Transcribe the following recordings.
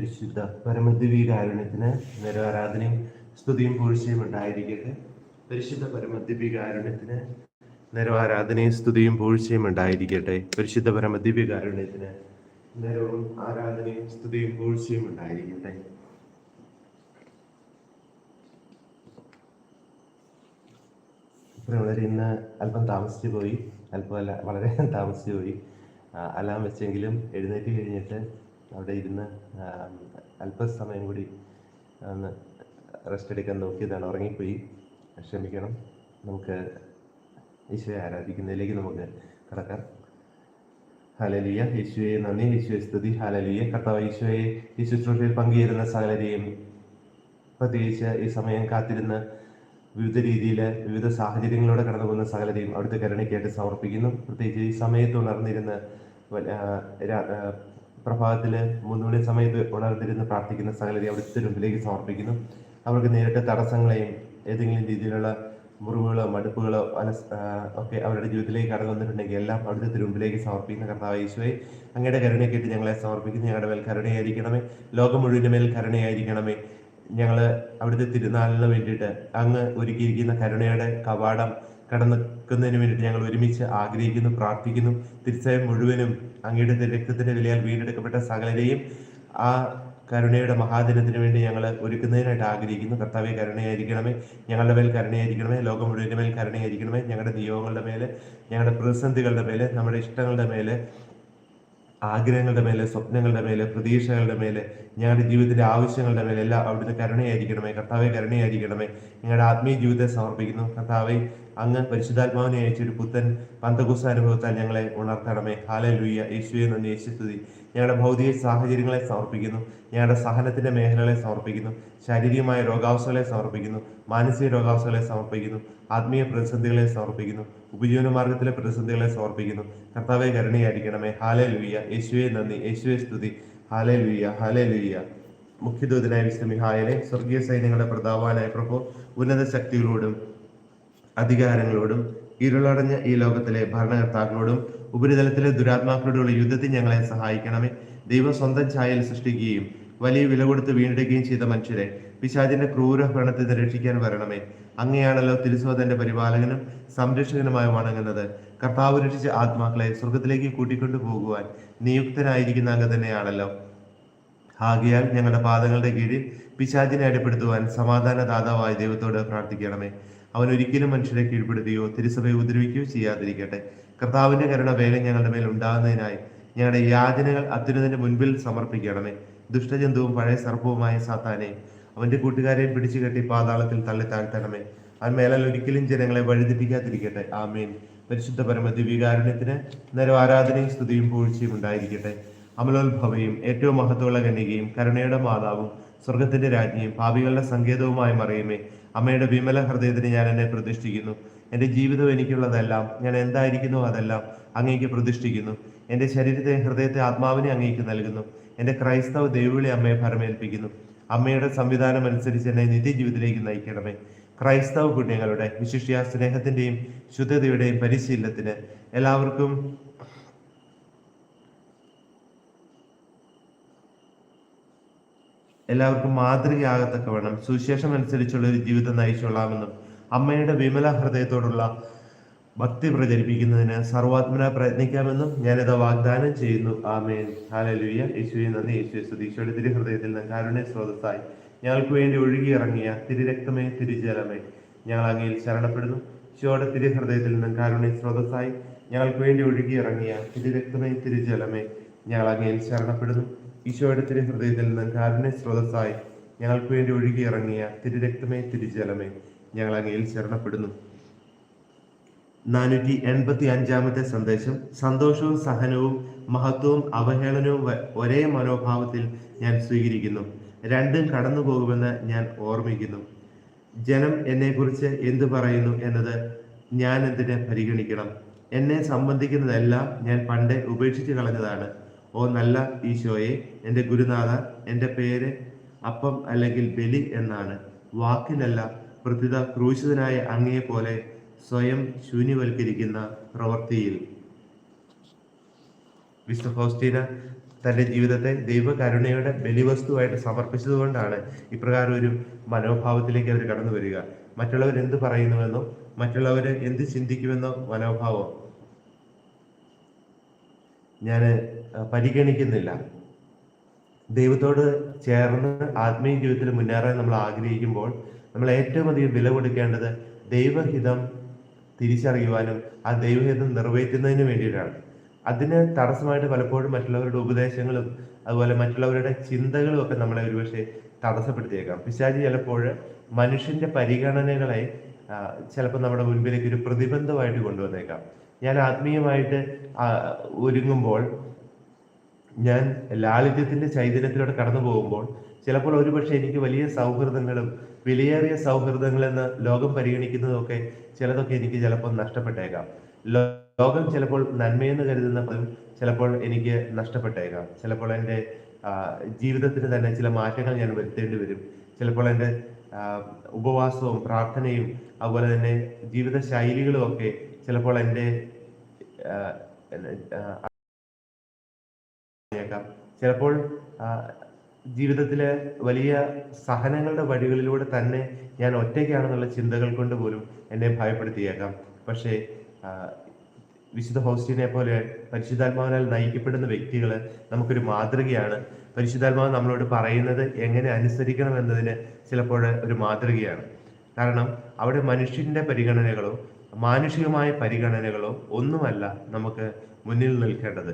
പരിശുദ്ധ പരമദിവികാരുണ്യത്തിന് ആരാധനയും സ്തുതിയും പൂഴ്ചയും ഉണ്ടായിരിക്കട്ടെ. പരിശുദ്ധ പരമദിവികാരുണ്യത്തിന് ആരാധനയും സ്തുതിയും പൂഴ്ചയും ഉണ്ടായിരിക്കട്ടെ. പരിശുദ്ധ പരമദിവികാരുണ്യത്തിന് നേരവും ആരാധനയും സ്തുതിയും പൂഴ്ചയും ഉണ്ടായിരിക്കട്ടെ. വളരെ ഇന്ന് അല്പം താമസിച്ചു പോയി. അല്പം അല്ല വളരെ താമസിച്ചു പോയി. അലാം വെച്ചെങ്കിലും എഴുന്നേറ്റ് കഴിഞ്ഞിട്ട് അവിടെ ഇരുന്ന് അല്പസമയം കൂടി ഒന്ന് റെസ്റ്റ് എടുക്കാൻ നോക്കിയതാണ്. ഉറങ്ങിപ്പോയി. ക്ഷമിക്കണം. നമുക്ക് ഈശോയെ ആരാധിക്കുന്നതിലേക്ക് നമുക്ക് കടക്കാം. ഹാലലിയ യേശുവെ നന്ദി. യേശുവെ സ്തുതി. ഹാലലിയ കർത്താവ് ഈശോയെ ഈ ശുശ്രൂഷയിൽ പങ്കുചേരുന്ന സകലരെയും പ്രത്യേകിച്ച് ഈ സമയം കാത്തിരുന്ന് വിവിധ രീതിയിൽ വിവിധ സാഹചര്യങ്ങളിലൂടെ കടന്നു പോകുന്ന സകലരെയും അവിടുത്തെ കരുണയ്ക്കായിട്ട് സമർപ്പിക്കുന്നു. പ്രത്യേകിച്ച് ഈ സമയത്ത് ഉണർന്നിരുന്ന് പ്രഭാതത്തിൽ മൂന്ന് മണി സമയത്ത് ഉണർന്നിരുന്ന് പ്രാർത്ഥിക്കുന്ന സകലരെ അവിടുത്തെ മുമ്പിലേക്ക് സമർപ്പിക്കുന്നു. അവർക്ക് നേരിട്ട് തടസ്സങ്ങളെയും ഏതെങ്കിലും രീതിയിലുള്ള മുറിവുകളോ മടുപ്പുകളോ അലസ് ഒക്കെ അവരുടെ ജീവിതത്തിലേക്ക് കടന്നു വന്നിട്ടുണ്ടെങ്കിൽ എല്ലാം അവിടുത്തെ തിരുമ്പിലേക്ക് സമർപ്പിക്കുന്ന കർത്താവ് യേശുവെ അങ്ങയുടെ കരുണയെ കേട്ട് ഞങ്ങളെ സമർപ്പിക്കുന്നു. ഞങ്ങളുടെ മേൽ കരുണയായിരിക്കണമേ. ലോകം മുഴുവന്റെ മേൽ കരുണയായിരിക്കണമേ. ഞങ്ങൾ അവിടുത്തെ തിരുനാളിന് വേണ്ടിയിട്ട് അങ്ങ് ഒരുക്കിയിരിക്കുന്ന കരുണയുടെ കവാടം കടന്നക്കുന്നതിന് വേണ്ടിയിട്ട് ഞങ്ങൾ ഒരുമിച്ച് ആഗ്രഹിക്കുന്നു പ്രാർത്ഥിക്കുന്നു. തിരുസയം മുഴുവനും അങ്ങയുടെ രക്തത്തിന്റെ വിലയാൽ വീണ്ടെടുക്കപ്പെട്ട സകലരെയും ആ കരുണയുടെ മഹാദിനത്തിന് വേണ്ടി ഞങ്ങൾ ഒരുക്കുന്നതിനായിട്ട് ആഗ്രഹിക്കുന്നു. കർത്താവെ കരുണയായിരിക്കണമേ. ഞങ്ങളുടെ മേൽ കരുണയായിരിക്കണമേ. ലോകം മുഴുവന്റെ മേൽ കരുണയായിരിക്കണമേ. ഞങ്ങളുടെ നിയോഗങ്ങളുടെ മേലെ ഞങ്ങളുടെ പ്രതിസന്ധികളുടെ മേലെ നമ്മുടെ ഇഷ്ടങ്ങളുടെ മേലെ ആഗ്രഹങ്ങളുടെ മേലെ സ്വപ്നങ്ങളുടെ മേലെ പ്രതീക്ഷകളുടെ മേലെ ഞങ്ങളുടെ ജീവിതത്തിന്റെ ആവശ്യങ്ങളുടെ മേലെ എല്ലാം അവിടുന്ന് കരുണയായിരിക്കണമേ. കർത്താവെ കരുണയായിരിക്കണമേ. ഞങ്ങളുടെ ആത്മീയ ജീവിതത്തെ സമർപ്പിക്കുന്നു. കർത്താവെ അങ്ങ് പരിശുദ്ധാത്മാവിനെ അയച്ചൊരു പുത്തൻ പന്തകുസ അനുഭവത്താൽ ഞങ്ങളെ ഉണർത്തണമേ. ഹാല ലുയ്യ യേശുവെ നന്ദി. യേശുസ്തുതി ഞങ്ങളുടെ ഭൗതിക സാഹചര്യങ്ങളെ സമർപ്പിക്കുന്നു. ഞങ്ങളുടെ സഹനത്തിന്റെ മേഖലകളെ സമർപ്പിക്കുന്നു. ശാരീരികമായ രോഗാവസ്ഥകളെ സമർപ്പിക്കുന്നു. മാനസിക രോഗാവസ്ഥകളെ സമർപ്പിക്കുന്നു. ആത്മീയ പ്രതിസന്ധികളെ സമർപ്പിക്കുന്നു. ഉപജീവന മാർഗത്തിലെ പ്രതിസന്ധികളെ സമർപ്പിക്കുന്നു. കർത്താവെ കരുണയായിരിക്കണമേ. ഹാലേ ലുയ്യ യേശുവെ നന്ദി. യേശുവെ സ്തുതി. ഹാലേ ലുയ്യ ഹാലേ ലുയ്യ മുഖ്യദൂതനായ വിശ്വമിഹായനെ സ്വർഗീയ സൈന്യങ്ങളുടെ പ്രതാപാനായ പ്രഭു ഉന്നത ശക്തികളോടും അധികാരങ്ങളോടും ഇരുളടഞ്ഞ ഈ ലോകത്തിലെ ഭരണകർത്താക്കളോടും ഉപരിതലത്തിലെ ദുരാത്മാക്കളോടുള്ള യുദ്ധത്തിൽ ഞങ്ങളെ സഹായിക്കണമേ. ദൈവം സ്വന്തം ഛായയിൽ സൃഷ്ടിക്കുകയും വലിയ വില കൊടുത്ത് വീണ്ടെടുക്കുകയും ചെയ്ത മനുഷ്യരെ പിശാചിന്റെ ക്രൂര ഭരണത്തെ നിരീക്ഷിക്കാൻ രക്ഷിക്കാൻ വരണമേ. അങ്ങയാണല്ലോ തിരുസോദന്റെ പരിപാലകനും സംരക്ഷകനുമായി വണങ്ങുന്നത്. കർത്താവ് രക്ഷിച്ച ആത്മാക്കളെ സ്വർഗത്തിലേക്ക് കൂട്ടിക്കൊണ്ടു പോകുവാൻ നിയുക്തനായിരിക്കുന്ന അങ്ങ് തന്നെയാണല്ലോ. ആകയാൽ ഞങ്ങളുടെ പാദങ്ങളുടെ കീഴിൽ പിശാചിനെ അടിപ്പെടുത്തുവാൻ സമാധാന ദാതാവായ ദൈവത്തോട് പ്രാർത്ഥിക്കണമേ. അവൻ ഒരിക്കലും മനുഷ്യരെ കീഴ്പ്പെടുത്തുകയോ തിരുസഭയെ ഉപദ്രവിക്കുകയോ ചെയ്യാതിരിക്കട്ടെ. കർത്താവിന്റെ കരുണ വേഗം ഞങ്ങളുടെ മേൽ ഉണ്ടാകുന്നതിനായി ഞങ്ങളുടെ യാചനകൾ അത്യുന്നതിന്റെ മുൻപിൽ സമർപ്പിക്കണമേ. ദുഷ്ടജന്തുവും പഴയ സർപ്പവുമായ സാത്താനെ അവന്റെ കൂട്ടുകാരെയും പിടിച്ചു കെട്ടി പാതാളത്തിൽ തള്ളി താഴ്ത്തണമേ. അവൻ മേലാൽ ഒരിക്കലും ജനങ്ങളെ വഴിതെറ്റിക്കാതിരിക്കട്ടെ. ആമേൻ. പരിശുദ്ധ പരമ ദിവ്യകാരുണ്യത്തിന് നേരം ആരാധനയും സ്തുതിയും പൂഴ്ചയും ഉണ്ടായിരിക്കട്ടെ. അമലോത്ഭവയും ഏറ്റവും മഹത്വമുള്ള കന്യകയും കരുണയുടെ മാതാവും സ്വർഗത്തിന്റെ രാജ്ഞിയും പാപികളുടെ സങ്കേതവുമായി മറിയുമേ. അമ്മയുടെ വിമല ഹൃദയത്തിന് ഞാൻ എന്നെ പ്രതിഷ്ഠിക്കുന്നു. എന്റെ ജീവിതം എനിക്കുള്ളതെല്ലാം ഞാൻ എന്തായിരിക്കുന്നു അതെല്ലാം അങ്ങേക്ക് പ്രതിഷ്ഠിക്കുന്നു. എന്റെ ശരീരത്തെ ഹൃദയത്തെ ആത്മാവിനെ അങ്ങേക്ക് നൽകുന്നു. എന്റെ ക്രൈസ്തവ ദൈവവിളി അമ്മയെ ഭരമേൽപ്പിക്കുന്നു. അമ്മയുടെ സംവിധാനം അനുസരിച്ച് എന്നെ നിത്യജീവിതത്തിലേക്ക് നയിക്കണമേ. ക്രൈസ്തവ പുണ്യങ്ങളുടെ വിശിഷ്യ സ്നേഹത്തിന്റെയും ശുദ്ധതയുടെയും പരിശീലനത്തിന് എല്ലാവർക്കും എല്ലാവർക്കും മാതൃകയാകത്തക്ക വേണം സുവിശേഷം അനുസരിച്ചുള്ള ഒരു ജീവിതം നയിച്ചുകൊള്ളാമെന്നും അമ്മയുടെ വിമല ഹൃദയത്തോടുള്ള ഭക്തി പ്രചരിപ്പിക്കുന്നതിന് സർവാത്മന പ്രയത്നിക്കാമെന്നും ഞാനിത് വാഗ്ദാനം ചെയ്യുന്നു. ആമേൻ. ഹാലലുയ യേശുവെ നന്ദി. യേശുവെ സുതീശോടെ തിരുഹൃദയത്തിൽ നിന്ന് കാരുണ്യ സ്രോതസ്സായി. ഞങ്ങൾക്ക് വേണ്ടി ഒഴുകിയിറങ്ങിയ തിരുരക്തമേ തിരുജലമേ ഞങ്ങൾ അങ്ങയിൽ ശരണപ്പെടുന്നു. ഈശോയുടെ തിരുഹൃദയത്തിൽ ഹൃദയത്തിൽ നിന്നും കാരുണ്യ സ്രോതസ്സായി ഞങ്ങൾക്ക് വേണ്ടി ഒഴുകിയിറങ്ങിയ തിരുരക്തമേ തിരുജലമേ ഞങ്ങൾ അങ്ങയിൽ ശരണപ്പെടുന്നു. ഈശോയുടെ തിരു ഹൃദയത്തിൽ നിന്ന് കാരുണ്യ സ്രോതസ്സായി ഞങ്ങൾക്ക് വേണ്ടി ഒഴുകിയിറങ്ങിയ തിരുരക്തമേ തിരുജലമേ ഞങ്ങൾ അങ്ങയിൽ ശരണപ്പെടുന്നു. നാനൂറ്റി എൺപത്തി അഞ്ചാമത്തെ സന്ദേശം സന്തോഷവും സഹനവും മഹത്വവും അവഹേളനവും ഒരേ മനോഭാവത്തിൽ ഞാൻ സ്വീകരിക്കുന്നു. രണ്ടും കടന്നു പോകുമെന്ന് ഞാൻ ഓർമ്മിക്കുന്നു. ജനം എന്നെക്കുറിച്ച് എന്തു പറയുന്നു എന്നത് ഞാൻ എന്തിനെ പരിഗണിക്കണം? എന്നെ സംബന്ധിക്കുന്നതെല്ലാം ഞാൻ പണ്ടേ ഉപേക്ഷിച്ച് കളഞ്ഞതാണ്. ഓ നല്ല ഈശോയെ എന്റെ ഗുരുനാഥ എന്റെ പേര് അപ്പം അല്ലെങ്കിൽ ബലി എന്നാണ്. വാക്കിലല്ല പ്രത്യുത ക്രൂശിതനായ അങ്ങയെ പോലെ സ്വയം ശൂന്യവൽക്കരിക്കുന്ന പ്രവൃത്തിയിൽ. വിശുദ്ധ തന്റെ ജീവിതത്തെ ദൈവകരുണയുടെ ബലിവസ്തുവായിട്ട് സമർപ്പിച്ചതുകൊണ്ടാണ് ഇപ്രകാരം ഒരു മനോഭാവത്തിലേക്ക് അവർ കടന്നു വരിക മറ്റുള്ളവർ എന്ത് പറയുന്നുവെന്നോ മറ്റുള്ളവർ എന്ത് ചിന്തിക്കുമെന്നോ മനോഭാവം ഞാൻ പരിഗണിക്കുന്നില്ല. ദൈവത്തോട് ചേർന്ന് ആത്മീയ ജീവിതത്തിൽ മുന്നേറാൻ നമ്മൾ ആഗ്രഹിക്കുമ്പോൾ നമ്മൾ ഏറ്റവും അധികം വില കൊടുക്കേണ്ടത് ദൈവഹിതം തിരിച്ചറിയുവാനും ആ ദൈവഹിതം നിറവേറ്റുന്നതിന് വേണ്ടിയിട്ടാണ്. അതിന് തടസ്സമായിട്ട് പലപ്പോഴും മറ്റുള്ളവരുടെ ഉപദേശങ്ങളും അതുപോലെ മറ്റുള്ളവരുടെ ചിന്തകളും ഒക്കെ നമ്മളെ ഒരുപക്ഷെ തടസ്സപ്പെടുത്തിയേക്കാം. പിശാചി ചിലപ്പോൾ മനുഷ്യന്റെ പരിഗണനകളെ ചിലപ്പോൾ നമ്മുടെ മുൻപിലേക്ക് ഒരു പ്രതിബന്ധമായിട്ട് കൊണ്ടുവന്നേക്കാം. ഞാൻ ആത്മീയമായിട്ട് ഒരുങ്ങുമ്പോൾ ഞാൻ ലാളിത്യത്തിന്റെ ചൈതന്യത്തിലൂടെ കടന്നു പോകുമ്പോൾ ചിലപ്പോൾ ഒരുപക്ഷെ എനിക്ക് വലിയ സൗഹൃദങ്ങളും വിലയേറിയ സൗഹൃദങ്ങളെന്ന് ലോകം പരിഗണിക്കുന്നതൊക്കെ ചിലതൊക്കെ എനിക്ക് ചിലപ്പോൾ നഷ്ടപ്പെട്ടേക്കാം. ലോകം ചിലപ്പോൾ നന്മയെന്ന് കരുതുന്ന പലതും ചിലപ്പോൾ എനിക്ക് നഷ്ടപ്പെട്ടേക്കാം. ചിലപ്പോൾ എന്റെ ജീവിതത്തിന് തന്നെ ചില മാറ്റങ്ങൾ ഞാൻ വരുത്തേണ്ടി വരും. ചിലപ്പോൾ എന്റെ ഉപവാസവും പ്രാർത്ഥനയും അതുപോലെ തന്നെ ജീവിത ശൈലികളും ഒക്കെ ചിലപ്പോൾ എന്റെ ചിലപ്പോൾ ജീവിതത്തിലെ വലിയ സഹനങ്ങളുടെ വഴികളിലൂടെ തന്നെ ഞാൻ ഒറ്റയ്ക്കാണെന്നുള്ള ചിന്തകൾ കൊണ്ട് പോലും എന്നെ ഭയപ്പെടുത്തിയേക്കാം. പക്ഷേ വിശുദ്ധ ഹോസ്റ്റിനെ പോലെ പരിശുദ്ധാത്മാവിനാൽ നയിക്കപ്പെടുന്ന വ്യക്തികൾ നമുക്കൊരു മാതൃകയാണ്. പരിശുദ്ധാത്മാവ് നമ്മളോട് പറയുന്നത് എങ്ങനെ അനുസരിക്കണം എന്നതിന് ചിലപ്പോൾ ഒരു മാതൃകയാണ്. കാരണം അവിടെ മനുഷ്യന്റെ പരിഗണനകളോ മാനുഷികമായ പരിഗണനകളോ ഒന്നുമല്ല നമുക്ക് മുന്നിൽ നിൽക്കേണ്ടത്.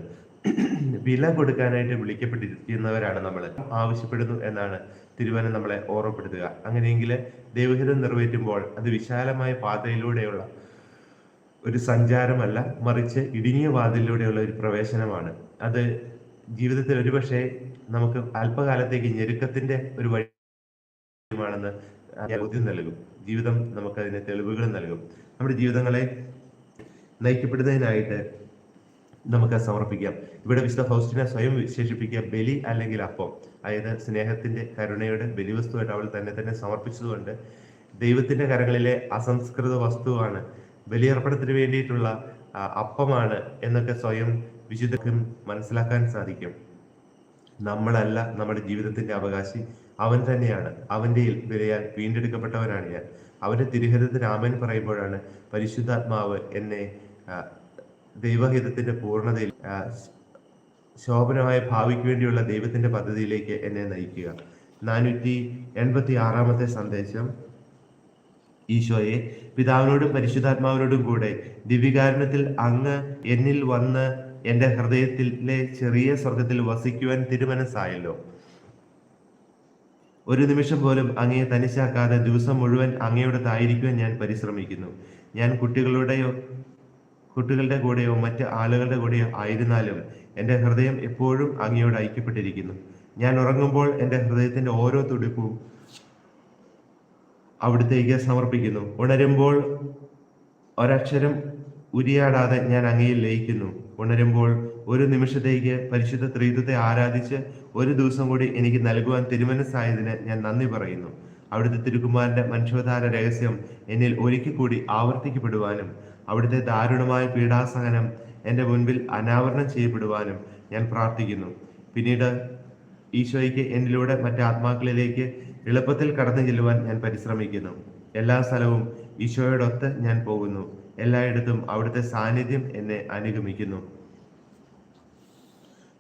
വില കൊടുക്കാനായിട്ട് വിളിക്കപ്പെട്ടിരിക്കുന്നവരാണ് നമ്മൾ ആവശ്യപ്പെടുന്നു എന്നാണ് തിരുവനം നമ്മളെ ഓർമ്മപ്പെടുത്തുക. അങ്ങനെയെങ്കിൽ ദൈവഹിതം നിറവേറ്റുമ്പോൾ അത് വിശാലമായ പാതയിലൂടെയുള്ള ഒരു സഞ്ചാരമല്ല മറിച്ച് ഇടുങ്ങിയ വാതിലിലൂടെയുള്ള ഒരു പ്രവേശനമാണ്. അത് ജീവിതത്തിൽ ഒരുപക്ഷെ നമുക്ക് അല്പകാലത്തേക്ക് ഞെരുക്കത്തിന്റെ ഒരു വഴിയാണെന്ന് ബോധ്യം നൽകും. ജീവിതം നമുക്ക് അതിന് തെളിവുകൾ നൽകും. നമ്മുടെ ജീവിതങ്ങളെ നയിക്കപ്പെടുന്നതിനായിട്ട് നമുക്ക് സമർപ്പിക്കാം. ഇവിടെ വിശുദ്ധ ഫൗസ്റ്റിനെ സ്വയം വിശേഷിപ്പിക്കുക. ബലി അല്ലെങ്കിൽ അപ്പം. അതായത് സ്നേഹത്തിന്റെ കരുണയുടെ ബലിവസ്തുവായിട്ട് അവൾ തന്നെ തന്നെ സമർപ്പിച്ചതുകൊണ്ട് ദൈവത്തിന്റെ കരങ്ങളിലെ അസംസ്കൃത വസ്തുവാണ്. ബലിയർപ്പണത്തിന് വേണ്ടിയിട്ടുള്ള അപ്പമാണ് എന്നൊക്കെ സ്വയം വിശുദ്ധക്കും മനസ്സിലാക്കാൻ സാധിക്കും. നമ്മളല്ല നമ്മുടെ ജീവിതത്തിന്റെ അവകാശി. അവൻ തന്നെയാണ്. അവന്റെ വിലയാൽ വീണ്ടെടുക്കപ്പെട്ടവനാണ് ഞാൻ. അവന്റെ തിരുഹിതത്തിന് രാമൻ പറയുമ്പോഴാണ് പരിശുദ്ധാത്മാവ് എന്നെ ദൈവഹിതത്തിന്റെ പൂർണതയിൽ ശോഭനമായ ഭാവിക്ക് വേണ്ടിയുള്ള ദൈവത്തിന്റെ പദ്ധതിയിലേക്ക് എന്നെ നയിക്കുക. നാനൂറ്റി എൺപത്തി ആറാമത്തെ സന്ദേശം. ഈശോയെ പിതാവിനോടും പരിശുദ്ധാത്മാവിനോടും കൂടെ ദിവ്യകാരുണ്യത്തിൽ അങ്ങ് എന്നിൽ വന്ന് എന്റെ ഹൃദയത്തിലെ ചെറിയ സ്വർഗത്തിൽ വസിക്കുവാൻ തിരുമനസ്സായല്ലോ. ഒരു നിമിഷം പോലും അങ്ങയെ തനിച്ചാക്കാതെ ദിവസം മുഴുവൻ അങ്ങയോടത്തായിരിക്കുവാൻ ഞാൻ പരിശ്രമിക്കുന്നു. ഞാൻ കുട്ടികളുടെയോ കുട്ടികളുടെ കൂടെയോ മറ്റ് ആളുകളുടെ കൂടെയോ ആയിരുന്നാലും എന്റെ ഹൃദയം എപ്പോഴും അങ്ങയോട് ഐക്യപ്പെട്ടിരിക്കുന്നു. ഞാൻ ഉറങ്ങുമ്പോൾ എന്റെ ഹൃദയത്തിന്റെ ഓരോ തുടിപ്പും അവിടുത്തേക്ക് സമർപ്പിക്കുന്നു. ഉണരുമ്പോൾ ഒരക്ഷരം ഉരിയാടാതെ ഞാൻ അങ്ങയിൽ ലയിക്കുന്നു. ഉണരുമ്പോൾ ഒരു നിമിഷത്തേക്ക് പരിശുദ്ധ ത്രിത്വത്തെ ആരാധിച്ച് ഒരു ദിവസം കൂടി എനിക്ക് നൽകുവാൻ തിരുമനസ്സായതിന് ഞാൻ നന്ദി പറയുന്നു. അവിടുത്തെ തിരുക്കുമാരന്റെ മനുഷ്യോധാര രഹസ്യം എന്നിൽ ഒരിക്കൽ കൂടി ആവർത്തിക്കപ്പെടുവാനും അവിടുത്തെ ദാരുണമായ പീഡാസഹനം എന്റെ മുൻപിൽ അനാവരണം ചെയ്യപ്പെടുവാനും ഞാൻ പ്രാർത്ഥിക്കുന്നു. പിന്നീട് ഈശോയ്ക്ക് എന്നിലൂടെ മറ്റ് ആത്മാക്കളിലേക്ക് എളുപ്പത്തിൽ കടന്നു ചെല്ലുവാൻ ഞാൻ പരിശ്രമിക്കുന്നു. എല്ലാ സ്ഥലവും ഈശോയോടൊത്ത് ഞാൻ പോകുന്നു. എല്ലായിടത്തും അവിടുത്തെ സാന്നിധ്യം എന്നെ അനുഗമിക്കുന്നു.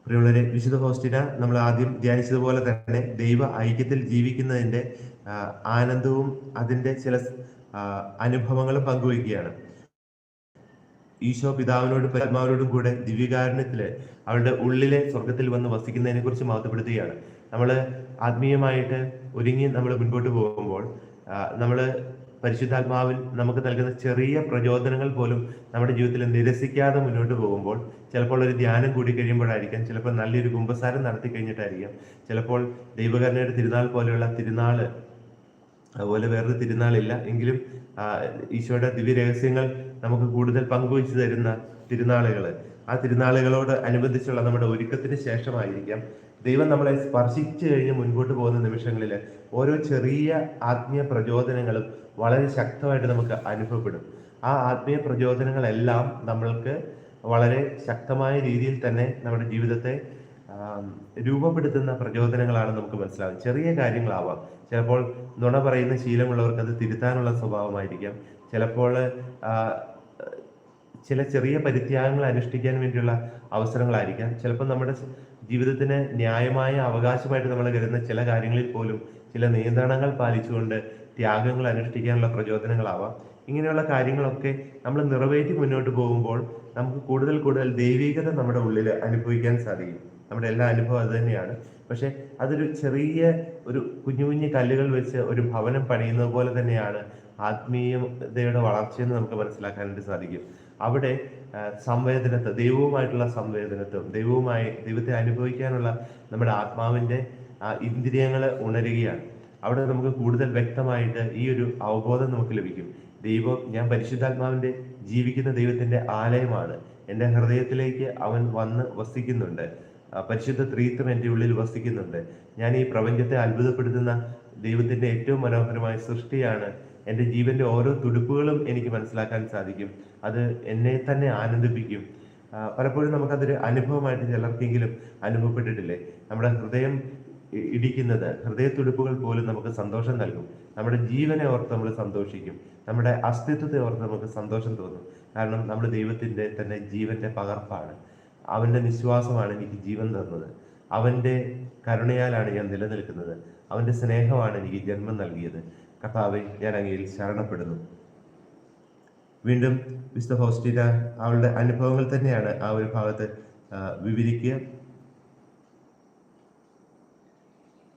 പ്രിയമുള്ളവരെ വിശുദ്ധ ഹോസ്റ്റിന നമ്മൾ ആദ്യം ധ്യാനിച്ചതുപോലെ തന്നെ ദൈവ ഐക്യത്തിൽ ജീവിക്കുന്നതിന്റെ ആനന്ദവും അതിന്റെ ചില അനുഭവങ്ങളും പങ്കുവയ്ക്കുകയാണ്. ഈശോ പിതാവിനോടും പരമാവിനോടും കൂടെ ദിവ്യകാരണത്തിൽ അവളുടെ ഉള്ളിലെ സ്വർഗത്തിൽ വന്ന് വസിക്കുന്നതിനെ കുറിച്ച് മഹത്വപ്പെടുത്തുകയാണ്. നമ്മൾ ആത്മീയമായിട്ട് ഒരുങ്ങി നമ്മൾ മുൻപോട്ട് പോകുമ്പോൾ നമ്മൾ പരിശുദ്ധാത്മാവിൽ നമുക്ക് നൽകുന്ന ചെറിയ പ്രചോദനങ്ങൾ പോലും നമ്മുടെ ജീവിതത്തിൽ നിരസിക്കാതെ മുന്നോട്ട് പോകുമ്പോൾ ചിലപ്പോൾ ഒരു ധ്യാനം കൂടി കഴിയുമ്പോഴായിരിക്കാം. ചിലപ്പോൾ നല്ലൊരു കുമ്പസാരം നടത്തി കഴിഞ്ഞിട്ടായിരിക്കാം. ചിലപ്പോൾ ദൈവകരണയുടെ തിരുനാൾ പോലെയുള്ള തിരുനാൾ അതുപോലെ വേറൊരു തിരുനാളില്ല. എങ്കിലും ഈശോയുടെ ദിവ്യ രഹസ്യങ്ങൾ നമുക്ക് കൂടുതൽ പങ്കുവച്ചു തരുന്ന തിരുനാളുകൾ ആ തിരുനാളുകളോട് അനുബന്ധിച്ചുള്ള നമ്മുടെ ഒരുക്കത്തിന് ശേഷമായിരിക്കാം ദൈവം നമ്മളെ സ്പർശിച്ചു കഴിഞ്ഞ് മുൻപോട്ട് പോകുന്ന നിമിഷങ്ങളിൽ ഓരോ ചെറിയ ആത്മീയ പ്രചോദനങ്ങളും വളരെ ശക്തമായിട്ട് നമുക്ക് അനുഭവപ്പെടും. ആ ആത്മീയ പ്രചോദനങ്ങളെല്ലാം നമ്മൾക്ക് വളരെ ശക്തമായ രീതിയിൽ തന്നെ നമ്മുടെ ജീവിതത്തെ രൂപപ്പെടുത്തുന്ന പ്രചോദനങ്ങളാണ് നമുക്ക് മനസ്സിലാവും ചെറിയ കാര്യങ്ങളാവാം. ചിലപ്പോൾ നുണ പറയുന്ന ശീലമുള്ളവർക്ക് അത് തിരുത്താനുള്ള സ്വഭാവമായിരിക്കാം. ചിലപ്പോൾ ചില ചെറിയ പരിത്യാഗങ്ങൾ അനുഷ്ഠിക്കാൻ വേണ്ടിയുള്ള അവസരങ്ങളായിരിക്കാം. ചിലപ്പോൾ നമ്മുടെ ജീവിതത്തിന് ന്യായമായ അവകാശമായിട്ട് നമ്മൾ കരുതുന്ന ചില കാര്യങ്ങളിൽ പോലും ചില നിയന്ത്രണങ്ങൾ പാലിച്ചുകൊണ്ട് ത്യാഗങ്ങൾ അനുഷ്ഠിക്കാനുള്ള പ്രചോദനങ്ങളാവാം. ഇങ്ങനെയുള്ള കാര്യങ്ങളൊക്കെ നമ്മൾ നിറവേറ്റി മുന്നോട്ട് പോകുമ്പോൾ നമുക്ക് കൂടുതൽ കൂടുതൽ ദൈവികത നമ്മുടെ ഉള്ളിൽ അനുഭവിക്കാൻ സാധിക്കും. നമ്മുടെ എല്ലാ അനുഭവം അത് തന്നെയാണ്. പക്ഷെ അതൊരു ചെറിയ ഒരു കുഞ്ഞു കുഞ്ഞു കല്ലുകൾ വെച്ച് ഒരു ഭവനം പണിയുന്നത് പോലെ തന്നെയാണ് ആത്മീയതയുടെ വളർച്ചയെന്ന് നമുക്ക് മനസ്സിലാക്കാനായിട്ട് സാധിക്കും. അവിടെ സംവേദനത്തെ ദൈവവുമായിട്ടുള്ള സംവേദനത്വം ദൈവവുമായി ദൈവത്തെ അനുഭവിക്കാനുള്ള നമ്മുടെ ആത്മാവിന്റെ ആ ഇന്ദ്രിയങ്ങൾ ഉണരുകയാണ്. അവിടെ നമുക്ക് കൂടുതൽ വ്യക്തമായിട്ട് ഈ ഒരു അവബോധം നമുക്ക് ലഭിക്കും. ദൈവം ഞാൻ പരിശുദ്ധാത്മാവിന്റെ ജീവിക്കുന്ന ദൈവത്തിന്റെ ആലയമാണ്. എന്റെ ഹൃദയത്തിലേക്ക് അവൻ വന്ന് വസിക്കുന്നുണ്ട്. പരിശുദ്ധ ത്രീത്വം എന്റെ ഉള്ളിൽ വസിക്കുന്നുണ്ട്. ഞാൻ ഈ പ്രപഞ്ചത്തെ അത്ഭുതപ്പെടുത്തുന്ന ദൈവത്തിന്റെ ഏറ്റവും മനോഹരമായ സൃഷ്ടിയാണ് എന്റെ ജീവന്റെ ഓരോ തുടുപ്പുകളും എനിക്ക് മനസ്സിലാക്കാൻ സാധിക്കും. അത് എന്നെ തന്നെ ആനന്ദിപ്പിക്കും. പലപ്പോഴും നമുക്കതൊരു അനുഭവമായിട്ട് ചിലർക്കെങ്കിലും അനുഭവപ്പെട്ടിട്ടില്ലേ? നമ്മുടെ ഹൃദയം ഇടിക്കുന്നത് ഇടിക്കുന്നത് തുടുപ്പുകൾ പോലും നമുക്ക് സന്തോഷം നൽകും. നമ്മുടെ ജീവനെ ഓർത്ത് നമ്മൾ സന്തോഷിക്കും. നമ്മുടെ അസ്തിത്വത്തെ ഓർത്ത് നമുക്ക് സന്തോഷം തോന്നും. കാരണം നമ്മൾ ദൈവത്തിന്റെ തന്നെ ജീവന്റെ പകർപ്പാണ്. അവന്റെ നിശ്വാസമാണ് എനിക്ക് ജീവൻ തന്നത്. അവന്റെ കരുണയാലാണ് ഞാൻ നിലനിൽക്കുന്നത്. അവന്റെ സ്നേഹമാണ് എനിക്ക് ജന്മം നൽകിയത്. കർത്താവെ ഞാൻ അങ്ങയിൽ ശരണപ്പെടുന്നു. വീണ്ടും വിശുദ്ധ ഹോസ്റ്റീന അവളുടെ അനുഭവങ്ങൾ തന്നെയാണ് ആ ഒരു ഭാഗത്ത് വിവരിക്കുക.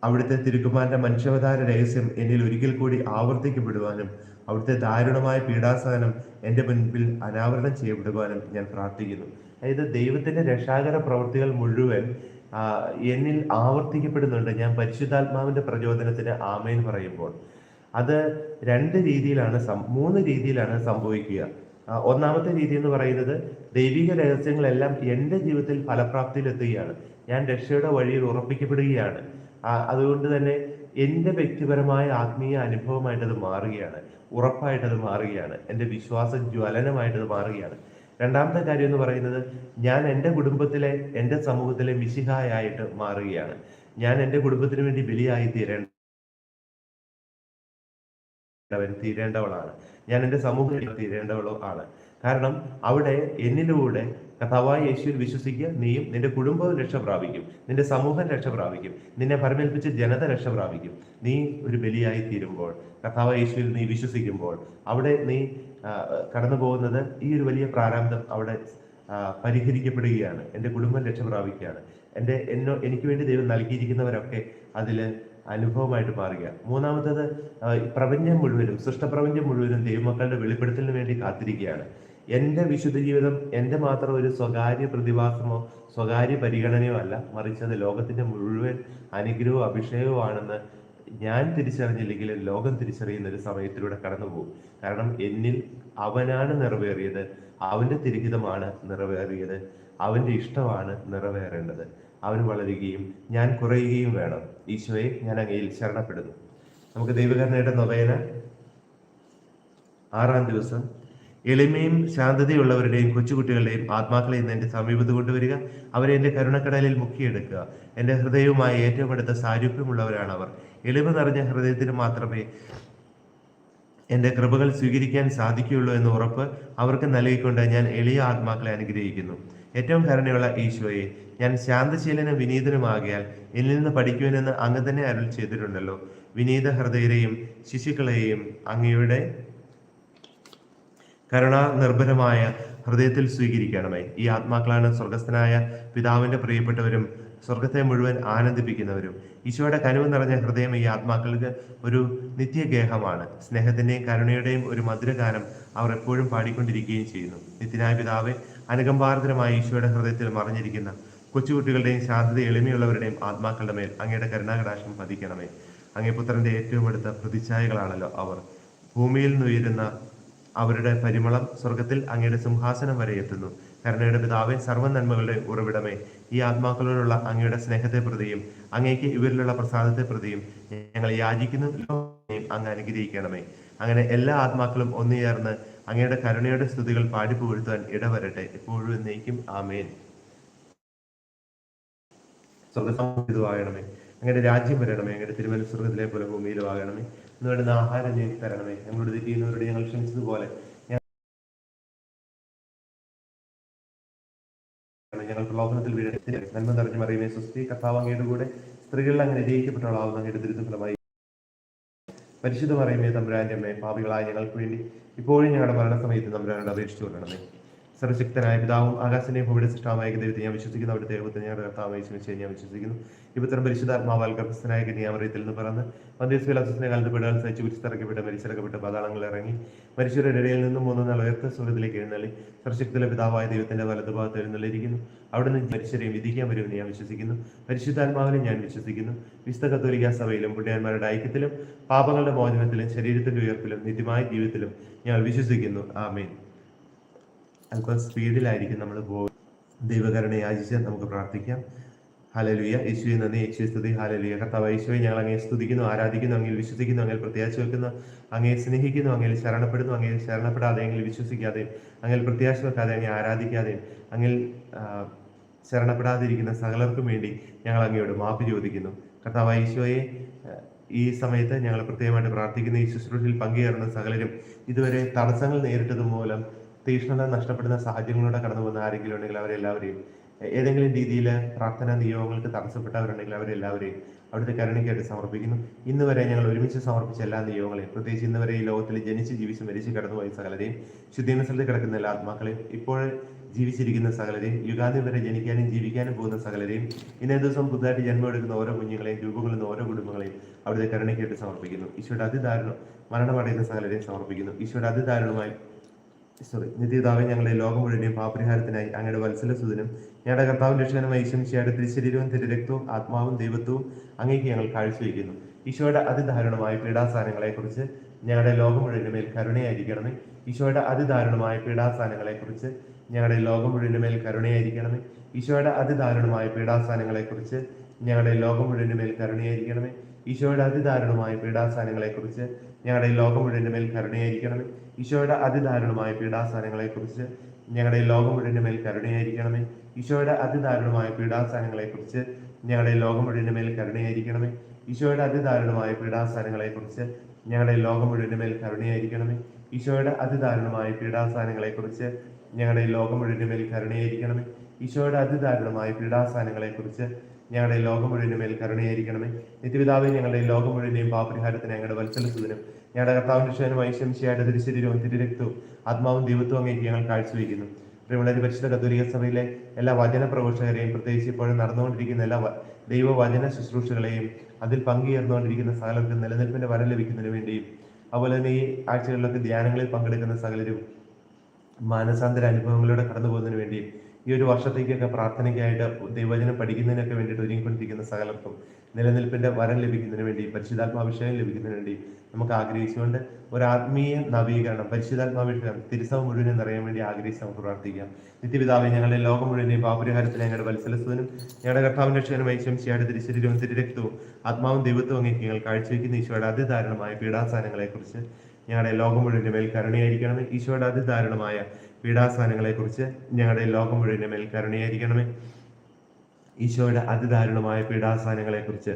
അവിടുത്തെ തിരുക്കുമാരന്റെ മനുഷ്യവതാര രഹസ്യം എന്നിൽ ഒരിക്കൽ കൂടി ആവർത്തിക്കപ്പെടുവാനും അവിടുത്തെ ദാരുണമായ പീഡാസഹനം എന്റെ മുൻപിൽ അനാവരണം ചെയ്യപ്പെടുവാനും ഞാൻ പ്രാർത്ഥിക്കുന്നു. അതായത് ദൈവത്തിന്റെ രക്ഷാകര പ്രവൃത്തികൾ മുഴുവൻ എന്നിൽ ആവർത്തിക്കപ്പെടുന്നുണ്ട്. ഞാൻ പരിശുദ്ധാത്മാവിന്റെ പ്രചോദനത്തിന് ആമേൻ പറയുമ്പോൾ. അത് രണ്ട് രീതിയിലാണ് മൂന്ന് രീതിയിലാണ് സംഭവിക്കുക. ഒന്നാമത്തെ രീതി എന്ന് പറയുന്നത് ദൈവിക രഹസ്യങ്ങളെല്ലാം എന്റെ ജീവിതത്തിൽ ഫലപ്രാപ്തിയിലെത്തുകയാണ്. ഞാൻ രക്ഷയുടെ വഴിയിൽ ഉറപ്പിക്കപ്പെടുകയാണ്. അതുകൊണ്ട് തന്നെ എന്റെ വ്യക്തിപരമായ ആത്മീയ അനുഭവമായിട്ടത് മാറുകയാണ്. ഉറപ്പായിട്ടത് മാറുകയാണ്. എന്റെ വിശ്വാസ ജ്വലനമായിട്ടത് മാറുകയാണ്. രണ്ടാമത്തെ കാര്യം എന്ന് പറയുന്നത് ഞാൻ എന്റെ കുടുംബത്തിലെ എന്റെ സമൂഹത്തിലെ മിശിഹായായിട്ട് മാറുകയാണ്. ഞാൻ എന്റെ കുടുംബത്തിന് വേണ്ടി ബലിയായി തീരേണ്ട തീരേണ്ടവൻ തീരേണ്ടവളാണ്. ഞാൻ എന്റെ സമൂഹത്തിൽ തീരേണ്ടവളോ ആണ്. കാരണം അവിടെ എന്നിലൂടെ കഥാവായ യേശുവിൽ വിശ്വസിക്കുക നീയും നിന്റെ കുടുംബവും രക്ഷ പ്രാപിക്കും. നിന്റെ സമൂഹം രക്ഷ പ്രാപിക്കും. നിന്നെ പരമേൽപ്പിച്ച ജനത രക്ഷ പ്രാപിക്കും. നീ ഒരു ബലിയായി തീരുമ്പോൾ കഥാവായ യേശുവിൽ നീ വിശ്വസിക്കുമ്പോൾ അവിടെ നീ കടന്നു പോകുന്നത് ഈ ഒരു വലിയ പ്രാരാബ്ദം അവിടെ പരിഹരിക്കപ്പെടുകയാണ്. എന്റെ കുടുംബം രക്ഷ പ്രാപിക്കുകയാണ്. എന്റെ എന്നോ എനിക്ക് വേണ്ടി ദൈവം നൽകിയിരിക്കുന്നവരൊക്കെ അതിൽ അനുഭവമായിട്ട് മാറുക. മൂന്നാമത്തത് പ്രപഞ്ചം മുഴുവനും സൃഷ്ടപ്രപഞ്ചം മുഴുവനും ദൈവമക്കളുടെ വെളിപ്പെടുത്തലിന് വേണ്ടി കാത്തിരിക്കുകയാണ്. എന്റെ വിശുദ്ധ ജീവിതം എന്റെ മാത്രം ഒരു സ്വകാര്യ പ്രതിഭാസമോ സ്വകാര്യ പരിഗണനയോ അല്ല. മറിച്ച് അത് ലോകത്തിന്റെ മുഴുവൻ അനുഗ്രഹവും അഭിഷേകവും ആണെന്ന് ഞാൻ തിരിച്ചറിഞ്ഞില്ലെങ്കിൽ ലോകം തിരിച്ചറിയുന്ന ഒരു സമയത്തിലൂടെ കടന്നു പോകും. കാരണം എന്നിൽ അവനാണ് നിറവേറിയത് അവന്റെ തിരുഹിതമാണ് നിറവേറിയത് അവന്റെ ഇഷ്ടമാണ് നിറവേറേണ്ടത്. അവൻ വളരുകയും ഞാൻ കുറയുകയും വേണം. ഈശോയെ ഞാൻ അങ്ങയിൽ ശരണപ്പെടുന്നു. നമുക്ക് ദൈവകരണയുടെ നൊവേന ആറാം ദിവസം. എളിമയും ശാന്തതയുള്ളവരുടെയും കൊച്ചുകുട്ടികളുടെയും ആത്മാക്കളെ ഇന്ന് എന്റെ സമീപത്ത് കൊണ്ടുവരിക. അവരെ എന്റെ കരുണക്കടലിൽ മുക്കിയെടുക്കുക. എന്റെ ഹൃദയവുമായി ഏറ്റവും അടുത്ത സാരൂപ്യമുള്ളവരാണ് അവർ എളിമ നിറഞ്ഞ ഹൃദയത്തിന് മാത്രമേ എന്റെ കൃപകൾ സ്വീകരിക്കാൻ സാധിക്കുകയുള്ളൂ എന്ന ഉറപ്പ് അവർക്ക് നൽകിക്കൊണ്ട് ഞാൻ എളിയ ആത്മാക്കളെ അനുഗ്രഹിക്കുന്നു. ഏറ്റവും കരുണയുള്ള ഈശോയെ ഞാൻ ശാന്തശീലനും വിനീതനുമാകിയാൽ എന്നിൽ നിന്ന് പഠിക്കുവാനെന്ന് അങ്ങ് തന്നെ അരുൾ ചെയ്തിട്ടുണ്ടല്ലോ. വിനീത ഹൃദയരെയും ശിശുക്കളെയും അങ്ങയുടെ കരുണാ നിർഭരമായ ഹൃദയത്തിൽ സ്വീകരിക്കണമേ. ഈ ആത്മാക്കളാണ് സ്വർഗസ്ഥനായ പിതാവിന്റെ പ്രിയപ്പെട്ടവരും സ്വർഗത്തെ മുഴുവൻ ആനന്ദിപ്പിക്കുന്നവരും. ഈശോയുടെ കനിവ് നിറഞ്ഞ ഹൃദയം ഈ ആത്മാക്കൾക്ക് ഒരു നിത്യഗേഹമാണ്. സ്നേഹത്തിന്റെയും കരുണയുടെയും ഒരു മധുരഗാനം അവർ എപ്പോഴും പാടിക്കൊണ്ടിരിക്കുകയും ചെയ്യുന്നു. നിത്യനായ പിതാവെ അനുകമ്പാർദ്രമായ ഈശോയുടെ ഹൃദയത്തിൽ മറിഞ്ഞിരിക്കുന്ന കൊച്ചുകുട്ടികളുടെയും ശാന്തത എളിമയുള്ളവരുടെയും ആത്മാക്കളുടെ മേൽ അങ്ങയുടെ കരുണാകടാശം പതിക്കണമേ. അങ്ങേ പുത്രന്റെ ഏറ്റവും അടുത്ത പ്രതിച്ഛായകളാണല്ലോ അവർ. ഭൂമിയിൽ നിന്നുയരുന്ന അവരുടെ പരിമളം സ്വർഗത്തിൽ അങ്ങയുടെ സിംഹാസനം വരെ എത്തുന്നു. കരുണയുടെ പിതാവെ സർവ നന്മകളുടെ ഉറവിടമേ. ഈ ആത്മാക്കളോടുള്ള അങ്ങയുടെ സ്നേഹത്തെ പ്രതിയും അങ്ങേക്ക് ഇവരിലുള്ള പ്രസാദത്തെ പ്രതിയും ഞങ്ങൾ യാചിക്കുന്നു അങ്ങ് അനുഗ്രഹിക്കണമേ. അങ്ങനെ എല്ലാ ആത്മാക്കളും ഒന്നുചേർന്ന് അങ്ങയുടെ കരുണയുടെ സ്തുതികൾ പാടിപ്പുകൊഴുത്താൻ ഇടവരട്ടെ. എപ്പോഴും എന്നേക്കും ആമേൻ. സ്വർഗസംഹിതമാകണമേ അങ്ങയുടെ രാജ്യം വരണമേ. അങ്ങയുടെ തിരുമല സ്വർഗത്തിലെ പോലെ ഭൂമിയിലും ആകണമേ. എന്ന് വേണ്ടുന്ന ആഹാരം ഞങ്ങൾക്ക് തരണമേ. ഞങ്ങളോട് തെറ്റിയുന്നവരോട് ഞങ്ങൾ ക്ഷമിച്ചതുപോലെ ഞങ്ങൾ പ്രലോഭനത്തിൽ വീഴരുത്. നന്മ നിറഞ്ഞു മറിയുമേ. സുസ്ഥി കർത്താവ് കൂടെ സ്ത്രീകളിൽ അങ്ങനെ ജയിക്കപ്പെട്ടവളാവുന്ന അങ്ങയുടെ ദുരിതഫലമായി പരിശുദ്ധ പറയുമേ തമ്പുരാന്റെ അമ്മേ പാപികളായ ഞങ്ങൾക്ക് വേണ്ടി ഇപ്പോഴും ഞങ്ങളുടെ മരണസമയത്ത് തമ്പുരാനോട് അപേക്ഷിച്ചു കൊള്ളണമേ സർവശക്തനായ പിതാവും ആകാശനെയും ഭൂമിയുടെ സൃഷ്ടാവായ ദൈവത്തെ ഞാൻ വിശ്വസിക്കുന്നു. അവിടുത്തെ ദൈവത്തെ ഞാൻ കർത്താവായി ശ്രമിച്ചേ ഞാൻ വിശ്വസിക്കുന്നു. ഇപ്പത്തരം പരിശുദ്ധാത്മാവാൽ ഗർഭസ്ഥനായ കന്യാമറിയത്തിൽ നിന്ന് പറന്ന് മധ്യസ്വലാസത്തിനെ കാലത്ത് പെടാൻ സഹിച്ച് കുരിച്ചിറക്കപ്പെട്ട് മരിച്ചിറക്കപ്പെട്ട് പാതാളങ്ങൾ ഇറങ്ങി മരിച്ചവരുടെ ഇടയിൽ നിന്നും മൂന്ന് നാൾ ഉയർത്ത സൂര്യത്തിലേക്ക് എഴുന്നള്ളി. സർവശക്തിയിലെ പിതാവായ ദൈവത്തിന്റെ വലതുഭാഗത്ത് എഴുന്നള്ളിയിരിക്കുന്നു. അവിടുന്ന് മരിച്ചരെയും വിധിക്കാൻ വരുമെന്ന് ഞാൻ വിശ്വസിക്കുന്നു. പരിശുദ്ധാത്മാവിനെ ഞാൻ വിശ്വസിക്കുന്നു. വിശുദ്ധ കത്തോലിക്ക സഭയിലും പുണ്യന്മാരുടെ ഐക്യത്തിലും പാപങ്ങളുടെ മോചനത്തിലും ശരീരത്തിന്റെ ഉയർപ്പിലും നിത്യമായ ജീവിതത്തിലും ഞാൻ വിശ്വസിക്കുന്നു. ആമേൻ. അല്പം സ്പീഡിലായിരിക്കും നമ്മൾ പോകും ദൈവകരണ യാചിച്ച് നമുക്ക് പ്രാർത്ഥിക്കാം. ഹലലുയ യേശുവെ നന്ദി. യേശുവെ സ്തുതി. ഹലലുയ കർത്താവ് യേശുവെ ഞങ്ങൾ അങ്ങേ സ്തുതിക്കുന്നു ആരാധിക്കുന്നു അങ്ങനെ വിശ്വസിക്കുന്നു അങ്ങനെ പ്രത്യാശ വെക്കുന്നു അങ്ങയെ സ്നേഹിക്കുന്നു അങ്ങനെ ശരണപ്പെടുന്നു അങ്ങനെ ശരണപ്പെടാതെ അങ്ങനെ വിശ്വസിക്കാതെ അങ്ങനെ പ്രത്യാശ വെക്കാതെ അങ്ങനെ ആരാധിക്കാതെയും അങ്ങനെ ശരണപ്പെടാതിരിക്കുന്ന സകലർക്കും വേണ്ടി ഞങ്ങൾ അങ്ങയോട് മാപ്പ് ചോദിക്കുന്നു. കർത്താവ് ഈശോയെ ഈ സമയത്ത് ഞങ്ങൾ പ്രത്യേകമായിട്ട് പ്രാർത്ഥിക്കുന്ന. ഈ ശുശ്രൂഷയിൽ പങ്കുചേരുന്ന സകലരും ഇതുവരെ തടസ്സങ്ങൾ നേരിട്ടത് മൂലം തീക്ഷ്ണത നഷ്ടപ്പെടുന്ന സാഹചര്യങ്ങളിലൂടെ കടന്നു പോകുന്ന ആരെങ്കിലും ഉണ്ടെങ്കിൽ അവരെല്ലാവരെയും ഏതെങ്കിലും രീതിയിൽ പ്രാർത്ഥനാ നിയോഗങ്ങൾക്ക് തടസ്സപ്പെട്ടവരുണ്ടെങ്കിൽ അവരെല്ലാവരെയും അവിടുത്തെ കരുണയ്ക്കായിട്ട് സമർപ്പിക്കുന്നു. ഇന്ന് വരെ ഞങ്ങൾ ഒരുമിച്ച് സമർപ്പിച്ച എല്ലാ നിയോഗങ്ങളെയും പ്രത്യേകിച്ച് ഇന്ന് വരെ ഈ ലോകത്തിൽ ജനിച്ച് ജീവിച്ച് മരിച്ച് കടന്നുപോയ സകലരെയും ശുദ്ധീകരണ സ്ഥലത്ത് കിടക്കുന്ന എല്ലാ ആത്മാക്കളെയും ഇപ്പോൾ ജീവിച്ചിരിക്കുന്ന സകലരെയും യുഗാന്തി വരെ ജനിക്കാനും ജീവിക്കാനും പോകുന്ന സകലരെയും ഇന്നേ ദിവസം പുതുതായിട്ട് ജന്മമെടുക്കുന്ന ഓരോ കുഞ്ഞുങ്ങളെയും രൂപകൊള്ളുന്ന ഓരോ കുടുംബങ്ങളെയും അവിടുത്തെ കരുണയ്ക്കായിട്ട് സമർപ്പിക്കുന്നു. ഈശോയുടെ അതിദാരുണം മരണമടയുന്ന സകലരെയും സമർപ്പിക്കുന്നു. ഈശോയുടെ അതിദാരുണമായി സോറി നിത്യതാവെ ഞങ്ങളെ ലോകം മുഴുവനെയും പാപരിഹാരത്തിനായി അങ്ങയുടെ വത്സല സുതനും ഞങ്ങളുടെ കർത്താവും രക്ഷകനുമായി ഈശംശിയുടെ തിരുശരീരവും തിരുരക്തവും ആത്മാവും ദൈവത്വവും അങ്ങേക്ക് ഞങ്ങൾ കാഴ്ചവെക്കുന്നു ഈശോയുടെ അതിദാരുണമായ പീഡാസ്ഥാനങ്ങളെക്കുറിച്ച് ഞങ്ങളുടെ ലോകം മുഴുവനും മേൽ കരുണയായിരിക്കണമേ. ഈശോയുടെ അതിദാരുണമായ പീഡാസ്ഥാനങ്ങളെക്കുറിച്ച് ഞങ്ങളുടെ ലോകം മുഴുവനും മേൽ കരുണയായിരിക്കണമേ. ഈശോയുടെ അതിദാരുണമായ പീഡാസ്ഥാനങ്ങളെക്കുറിച്ച് ഞങ്ങളുടെ ലോകം മുഴുവനും മേൽ കരുണയായിരിക്കണമേ. ഈശോയുടെ അതിദാരുണമായ പീഡാസ്ഥാനങ്ങളെക്കുറിച്ച് ഞങ്ങളുടെ ലോകം മുഴുവനും മേൽ കരുണയായിരിക്കണമേ. ഈശോയുടെ അതിദാരുണമായ പീഡാസാനങ്ങളെ കുറിച്ച് ഞങ്ങളുടെ ലോകം മുഴുവന്റെ മേൽ കരുണയായിരിക്കണമേ. ഈശോയുടെ അതിദാരുണമായ പീഡാസാനങ്ങളെ കുറിച്ച് ഞങ്ങളുടെ ലോകം മുഴുവന്റെ മേൽ കരുണയായിരിക്കണമേ. ഈശോയുടെ അതിദാരുണമായ പീഡാസാനങ്ങളെ കുറിച്ച് ഞങ്ങളുടെ ലോകം മുഴുവന്റെ മേൽ കരുണയായിരിക്കണമേ. ഈശോയുടെ അതിദാരുണമായ പീഡാസാനങ്ങളെ കുറിച്ച് ഞങ്ങളുടെ ലോകം മുഴുവന്റെ മേൽ കരുണയായിരിക്കണമേ. ഈശോയുടെ അതിദാരുണമായ പീഡാസാനങ്ങളെ കുറിച്ച് ഞങ്ങളുടെ ലോകം മുഴുവന്റെ മേൽ കരുണയായിരിക്കണമേ. നിത്യപിതാവെ ഞങ്ങളുടെ ലോകം മുഴുവനെയും പാപരിഹാരത്തിന് ഞങ്ങളുടെ വത്സലസുതനും ഞങ്ങളുടെ കർത്താവിന്റെ ക്ഷേമമായി ശംശിയായിട്ട് തിരിശരീരവും തിരുരക്തവും ആത്മാവും ദൈവത്വവും അങ്ങേക്ക് ഞങ്ങൾ കാഴ്ചവെക്കുന്നു പ്രിയമുള്ളവരെ പരിശുദ്ധ കത്തോലിക സഭയിലെ എല്ലാ വചന പ്രഘോഷകരെയും പ്രത്യേകിച്ച് ഇപ്പോഴും നടന്നുകൊണ്ടിരിക്കുന്ന എല്ലാ ദൈവവചന ശുശ്രൂഷകളെയും അതിൽ പങ്കുചേർന്നുകൊണ്ടിരിക്കുന്ന സകലർക്ക് നിലനിൽപ്പിന്റെ വരം ലഭിക്കുന്നതിന് വേണ്ടിയും അതുപോലെ തന്നെ ഈ ആഴ്ചകളിലൊക്കെ ധ്യാനങ്ങളിൽ പങ്കെടുക്കുന്ന സകലരും മാനസാന്തര അനുഭവങ്ങളിലൂടെ കടന്നു പോകുന്നതിന് വേണ്ടിയും ഈ ഒരു വർഷത്തേക്കൊക്കെ പ്രാർത്ഥനയ്ക്കായിട്ട് ദൈവവചനം പഠിക്കുന്നതിനൊക്കെ വേണ്ടിയിട്ട് ഒരുങ്ങിക്കൊണ്ടിരിക്കുന്ന സകലർക്കും നിലനിൽപ്പിന്റെ വരം ലഭിക്കുന്നതിന് വേണ്ടി പരിശുദ്ധാത്മാഭിഷേകം ലഭിക്കുന്നതിന് വേണ്ടി നമുക്ക് ആഗ്രഹിച്ചുകൊണ്ട് ഒരു ആത്മീയ നവീകരണം പരിശുദ്ധാത്മാവിഷയം തിരുസവം മുഴുവനും നിറയാൻ വേണ്ടി ആഗ്രഹിച്ച് നമുക്ക് പ്രാർത്ഥിക്കാം. നിത്യപിതാവെ ഞങ്ങളുടെ ലോകം മുഴുവനെയും പാപരിഹാരത്തിന് ഞങ്ങളുടെ വത്സലസ്വനും ഞങ്ങളുടെ കർത്താവിന്റെ ക്ഷേമമായി ചെയ്യാതെ തിരുശരീരവും തിരുരക്തവും ആത്മാവും ദൈവത്വവും ഞങ്ങൾ കാഴ്ചവെക്കുന്ന ഈശോയുടെ അതിദാരുണമായ പീഡാസാനങ്ങളെ കുറിച്ച് ഞങ്ങളുടെ ലോകം മുഴുവന്റെ മേൽ കരുണയായിരിക്കണമേ. ഈശോയുടെ അതിദാരുണമായ പീഡാസാനങ്ങളെ കുറിച്ച് ഞങ്ങളുടെ ലോകം മുഴുവന്റെ മേൽ കരുണയായിരിക്കണമേ. ഈശോയുടെ അതിദാരുണമായ പീഡാസാനങ്ങളെ കുറിച്ച്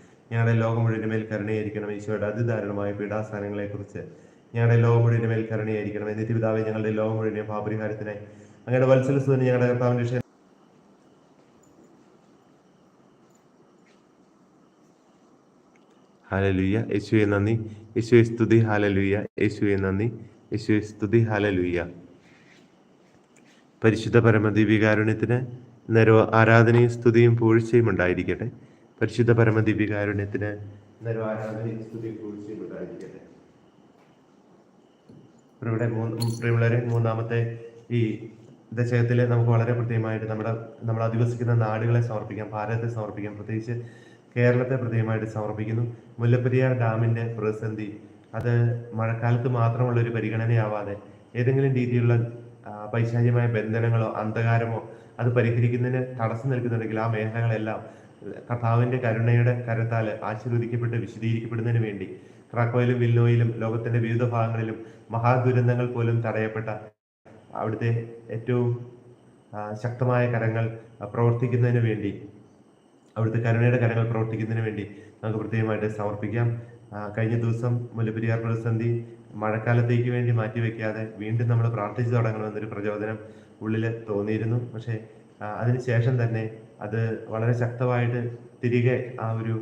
ഞങ്ങളുടെ ലോകം മുഴുവന്റെ മേൽ കരുണയായിരിക്കണം. ഈശോയുടെ അതിദാരുണമായ പീഡാസാനങ്ങളെ കുറിച്ച് ഞങ്ങളുടെ ലോകം മുഴുവന്റെ മേൽ കരുണയായിരിക്കണമേ നിത്യപിതാവെ ഞങ്ങളുടെ ലോകം മുഴുവൻ പാപരിഹാരത്തിനായി അങ്ങയുടെ സുധന ഞങ്ങളുടെ കർത്താവിന്റെ വിഷയം ഹാലലുയ്യ യേശുവെ നന്ദി. യേശുവെ സ്തുതി. ഹാലലുയ്യ യേശുവെ നന്ദി. യേശുവെ സ്തുതി. ഹാലലുയ്യ പരിശുദ്ധ പരമദിവ്യകാരുണ്യത്തിന് നേരോ ആരാധനയും സ്തുതിയും പൂഴ്ചയും ഉണ്ടായിരിക്കട്ടെ. പരിശുദ്ധ പരമദിവ്യകാരുണ്യത്തിന് ഇവിടെ പ്രിയമുള്ളവരെ മൂന്നാമത്തെ ഈ ദശകത്തിൽ നമുക്ക് വളരെ പ്രത്യേകമായിട്ട് നമ്മുടെ നമ്മൾ അധിവസിക്കുന്ന നാടുകളെ സമർപ്പിക്കാം ഭാരതത്തെ സമർപ്പിക്കാം. പ്രത്യേകിച്ച് കേരളത്തെ പ്രത്യേകമായിട്ട് സമർപ്പിക്കുന്നു. മുല്ലപ്പെരിയാർ ഡാമിന്റെ പ്രതിസന്ധി അത് മഴക്കാലത്ത് മാത്രമുള്ള ഒരു പരിഗണനയാവാതെ ഏതെങ്കിലും രീതിയിലുള്ള പൈശാചികമായ ബന്ധനങ്ങളോ അന്ധകാരമോ അത് പരിഹരിക്കുന്നതിന് തടസ്സം നിൽക്കുന്നുണ്ടെങ്കിൽ ആ മേഖലകളെല്ലാം കർത്താവിന്റെ കരുണയുടെ കരത്താൽ ആശീർവദിക്കപ്പെട്ട് വിശദീകരിക്കപ്പെടുന്നതിന് വേണ്ടി ക്രാക്കോയിലും വില്ലോയിലും ലോകത്തിന്റെ വിവിധ ഭാഗങ്ങളിലും മഹാദുരന്തങ്ങൾ പോലും തടയപ്പെട്ട അവിടുത്തെ ഏറ്റവും ശക്തമായ കരങ്ങൾ പ്രവർത്തിക്കുന്നതിന് വേണ്ടി അവിടുത്തെ കരുണയുടെ കരങ്ങൾ പ്രവർത്തിക്കുന്നതിന് വേണ്ടി നമുക്ക് പ്രത്യേകമായിട്ട് സമർപ്പിക്കാം. കഴിഞ്ഞ ദിവസം മുല്ലപ്പെരിയാർ പ്രതിസന്ധി മഴക്കാലത്തേക്ക് വേണ്ടി മാറ്റിവെക്കാതെ വീണ്ടും നമ്മൾ പ്രാർത്ഥിച്ചു തുടങ്ങണമെന്നൊരു പ്രചോദനം ഉള്ളിൽ തോന്നിയിരുന്നു. പക്ഷേ അതിനുശേഷം തന്നെ അത് വളരെ ശക്തമായിട്ട് തിരികെ ആ ഒരു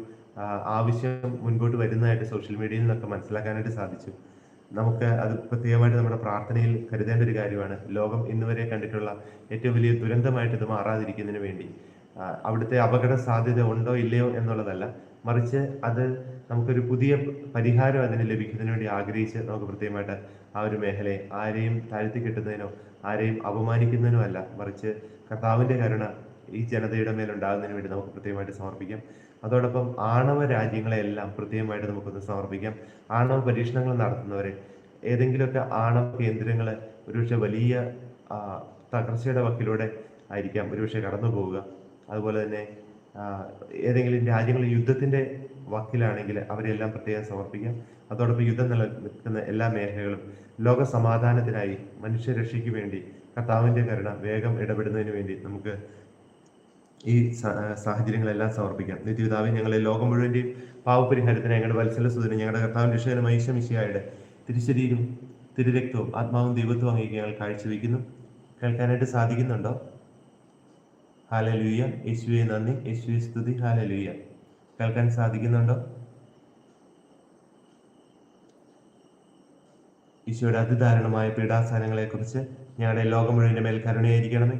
ആവശ്യം മുൻപോട്ട് വരുന്നതായിട്ട് സോഷ്യൽ മീഡിയയിൽ നിന്നൊക്കെ മനസ്സിലാക്കാനായിട്ട് സാധിച്ചു. നമുക്ക് അത് പ്രത്യേകമായിട്ട് നമ്മുടെ പ്രാർത്ഥനയിൽ കരുതേണ്ട ഒരു കാര്യമാണ്. ലോകം ഇന്ന് വരെ കണ്ടിട്ടുള്ള ഏറ്റവും വലിയ ദുരന്തമായിട്ട് ഇത് മാറാതിരിക്കുന്നതിന് വേണ്ടി. അവിടുത്തെ അപകട സാധ്യത ഉണ്ടോ ഇല്ലയോ എന്നുള്ളതല്ല. മറിച്ച് അത് നമുക്കൊരു പുതിയ പരിഹാരം അതിന് ലഭിക്കുന്നതിന് വേണ്ടി ആഗ്രഹിച്ച് നമുക്ക് പ്രത്യേകമായിട്ട് ആ ഒരു മേഖലയെ ആരെയും താഴ്ത്തി കെട്ടുന്നതിനോ ആരെയും അപമാനിക്കുന്നതിനോ അല്ല. മറിച്ച് കർത്താവിന്റെ കരുണ ഈ ജനതയുടെ മേലുണ്ടാകുന്നതിന് വേണ്ടി നമുക്ക് പ്രത്യേകമായിട്ട് സമർപ്പിക്കാം. അതോടൊപ്പം ആണവ രാജ്യങ്ങളെല്ലാം പ്രത്യേകമായിട്ട് നമുക്കൊന്ന് സമർപ്പിക്കാം. ആണവ പരീക്ഷണങ്ങൾ നടത്തുന്നവരെ ഏതെങ്കിലുമൊക്കെ ആണവ കേന്ദ്രങ്ങൾ ഒരുപക്ഷെ വലിയ തകർച്ചയുടെ വക്കിലൂടെ ആയിരിക്കാം ഒരുപക്ഷെ കടന്നു പോവുക അതുപോലെ തന്നെ ഏതെങ്കിലും രാജ്യങ്ങൾ യുദ്ധത്തിന്റെ വക്കിലാണെങ്കിൽ അവരെല്ലാം പ്രത്യേകം സമർപ്പിക്കാം. അതോടൊപ്പം യുദ്ധം നിലനിൽക്കുന്ന എല്ലാ മേഖലകളും ലോക സമാധാനത്തിനായി മനുഷ്യരക്ഷയ്ക്ക് വേണ്ടി കർത്താവിന്റെ കരുണ വേഗം ഇടപെടുന്നതിന് വേണ്ടി നമുക്ക് ഈ സാഹചര്യങ്ങളെല്ലാം സമർപ്പിക്കാം. നിത്യപിതാവ് ഞങ്ങളെ ലോകം മുഴുവന്റെയും പാവപരിഹാരത്തിന് ഞങ്ങളുടെ വത്സല സുദിനം ഞങ്ങളുടെ കർത്താവും രക്ഷകനുമായ ഈശമിശിയായുടെ തിരുശരീരം തിരുരക്തവും ആത്മാവും ദൈവത്വവും അങ്ങേക്ക് ഞങ്ങൾ കാഴ്ചവെക്കുന്നു കേൾക്കാനായിട്ട് സാധിക്കുന്നുണ്ടോ? ഹാലലുയ്യ യേശുവെ നന്ദി. യേശുവെ സ്തുതി. ഹാലലുയ്യ കേൾക്കാൻ സാധിക്കുന്നുണ്ടോ? ഈശോയുടെ അതിദാരുണമായ പീഡാസ്ഥാനങ്ങളെക്കുറിച്ച് ഞങ്ങളുടെ ലോകം മുഴുവന്റെ മേൽ കരുണയായിരിക്കണമേ.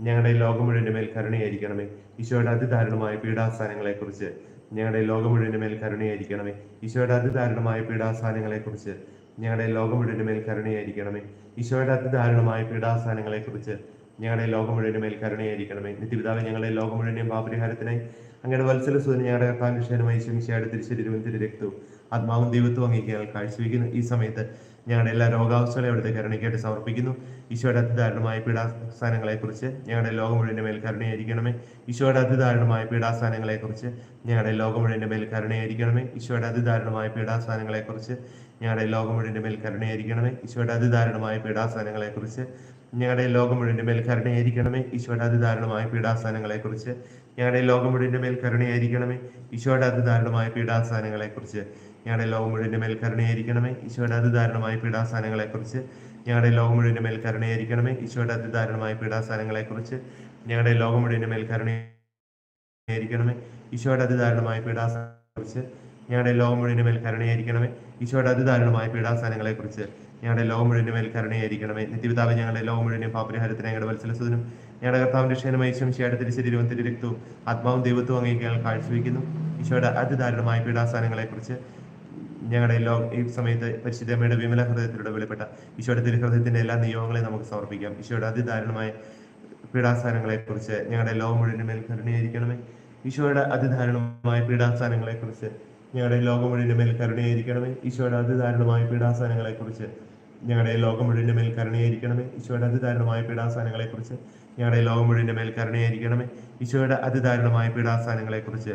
ഞങ്ങളുടെ ലോകം മുഴുവന്റെ മേൽ കരുണയായിരിക്കണമേ. ഈശോയുടെ അതിദാരുണമായ പീഡാസ്ഥാനങ്ങളെക്കുറിച്ച് ഞങ്ങളുടെ ലോകം മുഴുവന്റെ മേൽ കരുണയായിരിക്കണമേ. ഈശോയുടെ അതിദാരുണമായ പീഡാസ്ഥാനങ്ങളെക്കുറിച്ച് ഞങ്ങളുടെ ലോകം മുഴുവന്റെ മേൽ കരുണയായിരിക്കണമേ. ഈശോയുടെ അതിദാരുണമായ പീഡാസ്ഥാനങ്ങളെക്കുറിച്ച് ഞങ്ങളുടെ ലോകം മുഴുവന്റെ മേൽ കരുണയായിരിക്കണമേ. നിത്യപിതാവ് ഞങ്ങളുടെ ലോകം മുഴുവന്റെയും പാപരിഹാരത്തിനായി അങ്ങയുടെ വത്സല സൂര്യൻ ഞങ്ങളുടെ കർത്താവിന്റെ വിഷയമായി ശമിശയുടെ തിരിശരീരവും തിരുരക്തവും ആത്മാവും ദൈവത്വം അംഗീകാരം കാഴ്ചവെക്കുന്നു. ഈ സമയത്ത് ഞങ്ങളുടെ എല്ലാ രോഗാവസ്ഥകളെ അവിടുത്തെ കരുണയ്ക്കായിട്ട് സമർപ്പിക്കുന്നു. ഈശോയുടെ അതിദാരുണമായ പീഡാസ്ഥാനങ്ങളെക്കുറിച്ച് ഞങ്ങളുടെ ലോകം മുഴുവന്റെ മേൽ കരുണയായിരിക്കണമേ. ഈശോയുടെ അതിദാരുണമായ പീഡാസ്ഥാനങ്ങളെക്കുറിച്ച് ഞങ്ങളുടെ ലോകം മുഴുവന്റെ മേൽ കരുണയായിരിക്കണമേ. ഈശോയുടെ അതിദാരുണമായ പീഡാസ്ഥാനങ്ങളെക്കുറിച്ച് ഞങ്ങളുടെ ലോകം മുഴുവന്റെ മേൽ കരുണയായിരിക്കണമേ. ഈശോയുടെ അതിദാരുണമായ പീഡാസ്ഥാനങ്ങളെക്കുറിച്ച് ഞങ്ങളുടെ ലോകം മുഴുവന്റെ മേൽ കരുണയായിരിക്കണമേ. ഈശോയുടെ അതിദാരുണമായ പീഡാസ്ഥാനങ്ങളെക്കുറിച്ച് ഞങ്ങളുടെ ലോകം മുഴുവന്റെ മേൽ കരുണയായിരിക്കണമേ. ഈശോയുടെ അതിദാരുണമായ പീഡാസ്ഥാനങ്ങളെക്കുറിച്ച് ഞങ്ങളുടെ ലോകം മുഴുവന്റെ മേൽ ഈശോയുടെ അതിദാരുണമായ പീഠാസ്ഥാനങ്ങളെക്കുറിച്ച് ഞങ്ങളുടെ ലോകം മുഴുവന്റെ മേൽ ഈശോയുടെ അതിദാരുണമായ പീഠാസ്ഥാനങ്ങളെക്കുറിച്ച് ഞങ്ങളുടെ ലോകം മുഴുവന്റെ മേൽ ഈശോയുടെ അതിദാരുണമായ പീഠാസ്ഥാനങ്ങളെക്കുറിച്ച് ഞങ്ങളുടെ ലോകം മുഴുവന്റെ മേൽ ഈശോയുടെ അതിദാരുണമായ പീഠാസ്ഥാനങ്ങളെക്കുറിച്ച് ഞങ്ങളുടെ ലോകം മുഴുവന്റെ മേൽ നിത്യപിതാവ് ഞങ്ങളുടെ ലോകം മുഴുവൻ പാപരിഹാരത്തിന് ഞങ്ങളുടെ വത്സലസുദിനും ഞങ്ങളുടെ കർത്താവിന്റെ ക്ഷേമമായി ശംശിയുടെ തിരുശരീരവും തിരിരക്തവും ആത്മാവും ദൈവത്വവും അങ്ങേക്ക് ഞങ്ങൾ കാഴ്ചവെക്കുന്നു ഈശോയുടെ അതിദാരുണമായ പീഡാസ്ഥാനങ്ങളെക്കുറിച്ച് ഞങ്ങളുടെ ലോ ഈ സമയത്ത് പരിശുദ്ധമ്മയുടെ വിമല ഹൃദയത്തിലൂടെ വെളിപ്പെട്ട ഈശോയുടെ തിരുഹൃദയത്തിന്റെ എല്ലാ നിയോഗങ്ങളെയും നമുക്ക് സമർപ്പിക്കാം. ഈശോയുടെ അതിദാരുണമായ പീഡാസ്ഥാനങ്ങളെക്കുറിച്ച് ഞങ്ങളുടെ ലോകം മുഴുവനും മേൽ കരുണയായിരിക്കണമേ. ഈശോയുടെ അതിദാരുണമായ പീഡാസ്ഥാനങ്ങളെക്കുറിച്ച് ഞങ്ങളുടെ ലോകം മുഴുവനും മേൽ കരുണയായിരിക്കണമേ. ഈശോയുടെ അതിദാരുണമായ പീഡാസ്ഥാനങ്ങളെക്കുറിച്ച് ഞങ്ങളുടെ ലോകം മുഴുവന്റെ മേൽ കരുണയായിരിക്കണമേ. ഈശോയുടെ അതിദാരുണമായ പീഡാസ്ഥാനങ്ങളെക്കുറിച്ച് ഞങ്ങളുടെ ലോകം മുഴുവന്റെ മേൽ കരുണയായിരിക്കണമേ. ഈശോയുടെ അതിദാരുണമായ പീഡാസ്ഥാനങ്ങളെക്കുറിച്ച്